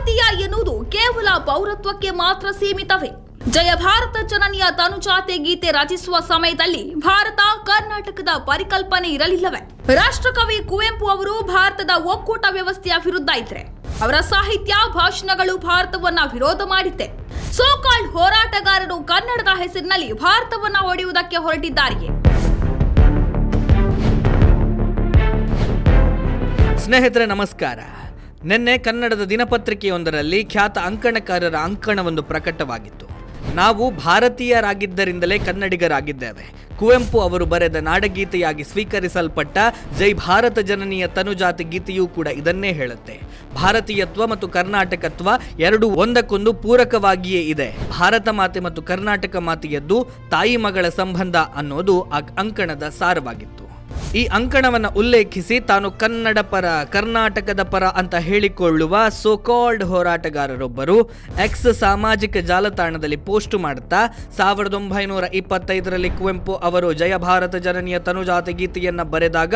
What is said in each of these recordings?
ಭಾರತೀಯ ಎನ್ನುವುದು ಕೇವಲ ಪೌರತ್ವಕ್ಕೆ ಮಾತ್ರ ಸೀಮಿತವೇ. ಜಯ ಭಾರತ ಜನನಿಯ ತನುಜಾತೆ ಗೀತೆ ರಚಿಸುವ ಸಮಯದಲ್ಲಿ ಭಾರತ ಕರ್ನಾಟಕದ ಪರಿಕಲ್ಪನೆ ಇರಲಿಲ್ಲವೇ. ರಾಷ್ಟ್ರಕವಿ ಕುವೆಂಪು ಅವರು ಭಾರತದ ಒಕ್ಕೂಟ ವ್ಯವಸ್ಥೆಯ ವಿರುದ್ಧ ಇದ್ರೆ. ಅವರ ಸಾಹಿತ್ಯ, ಭಾಷಣಗಳು ಭಾರತವನ್ನ ವಿರೋಧ ಮಾಡಿದ್ದೆ ಸೋಕಾಲ್ಡ್ ಹೋರಾಟಗಾರರು ಕನ್ನಡದ ಹೆಸರಿನಲ್ಲಿ ಭಾರತವನ್ನ ಹೊಡೆಯುವುದಕ್ಕೆ ಹೊರಟಿದ್ದಾರೆಯೇ. ಸ್ನೇಹಿತರೆ, ನಮಸ್ಕಾರ. ನಿನ್ನೆ ಕನ್ನಡದ ದಿನಪತ್ರಿಕೆಯೊಂದರಲ್ಲಿ ಖ್ಯಾತ ಅಂಕಣಕಾರರ ಅಂಕಣವೊಂದು ಪ್ರಕಟವಾಗಿತ್ತು. ನಾವು ಭಾರತೀಯರಾಗಿದ್ದರಿಂದಲೇ ಕನ್ನಡಿಗರಾಗಿದ್ದೇವೆ. ಕುವೆಂಪು ಅವರು ಬರೆದ ನಾಡಗೀತೆಯಾಗಿ ಸ್ವೀಕರಿಸಲ್ಪಟ್ಟ ಜೈ ಭಾರತ ಜನನಿಯ ತನುಜಾತಿ ಗೀತೆಯೂ ಕೂಡ ಇದನ್ನೇ ಹೇಳುತ್ತೆ. ಭಾರತೀಯತ್ವ ಮತ್ತು ಕರ್ನಾಟಕತ್ವ ಎರಡು ಒಂದಕ್ಕೊಂದು ಪೂರಕವಾಗಿಯೇ ಇದೆ. ಭಾರತ ಮಾತೆ ಮತ್ತು ಕರ್ನಾಟಕ ಮಾತೆಯದ್ದು ತಾಯಿ ಮಗಳ ಸಂಬಂಧ ಅನ್ನೋದು ಆ ಅಂಕಣದ ಸಾರವಾಗಿತ್ತು. ಈ ಅಂಕಣವನ್ನ ಉಲ್ಲೇಖಿಸಿ ತಾನು ಕನ್ನಡ ಪರ, ಕರ್ನಾಟಕದ ಪರ ಅಂತ ಹೇಳಿಕೊಳ್ಳುವ ಸೋಕಾಲ್ಡ್ ಹೋರಾಟಗಾರರೊಬ್ಬರು ಎಕ್ಸ್ ಸಾಮಾಜಿಕ ಜಾಲತಾಣದಲ್ಲಿ ಪೋಸ್ಟ್ ಮಾಡುತ್ತಾ ಸಾವಿರದ ಒಂಬೈನೂರ ಇಪ್ಪತ್ತೈದರಲ್ಲಿ ಕುವೆಂಪು ಅವರು ಜಯ ಭಾರತ ಜನನಿಯ ತನುಜಾತ ಗೀತೆಯನ್ನ ಬರೆದಾಗ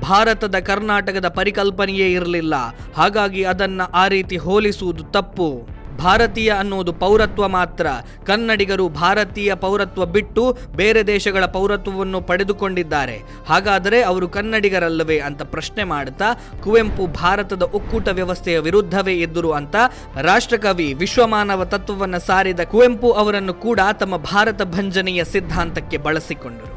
ಭಾರತದ ಕರ್ನಾಟಕದ ಪರಿಕಲ್ಪನೆಯೇ ಇರಲಿಲ್ಲ. ಹಾಗಾಗಿ ಅದನ್ನ ಆ ರೀತಿ ಹೋಲಿಸುವುದು ತಪ್ಪು. ಭಾರತೀಯ ಅನ್ನುವುದು ಪೌರತ್ವ ಮಾತ್ರ. ಕನ್ನಡಿಗರು ಭಾರತೀಯ ಪೌರತ್ವ ಬಿಟ್ಟು ಬೇರೆ ದೇಶಗಳ ಪೌರತ್ವವನ್ನು ಪಡೆದುಕೊಂಡಿದ್ದಾರೆ. ಹಾಗಾದರೆ ಅವರು ಕನ್ನಡಿಗರಲ್ಲವೇ ಅಂತ ಪ್ರಶ್ನೆ ಮಾಡುತ್ತಾ ಕುವೆಂಪು ಭಾರತದ ಒಕ್ಕೂಟ ವ್ಯವಸ್ಥೆಯ ವಿರುದ್ಧವೇ ಇದ್ದರು ಅಂತ ರಾಷ್ಟ್ರಕವಿ ವಿಶ್ವಮಾನವ ತತ್ವವನ್ನು ಸಾರಿದ ಕುವೆಂಪು ಅವರನ್ನು ಕೂಡ ತಮ್ಮ ಭಾರತ ಭಂಜನೆಯ ಸಿದ್ಧಾಂತಕ್ಕೆ ಬಳಸಿಕೊಂಡರು.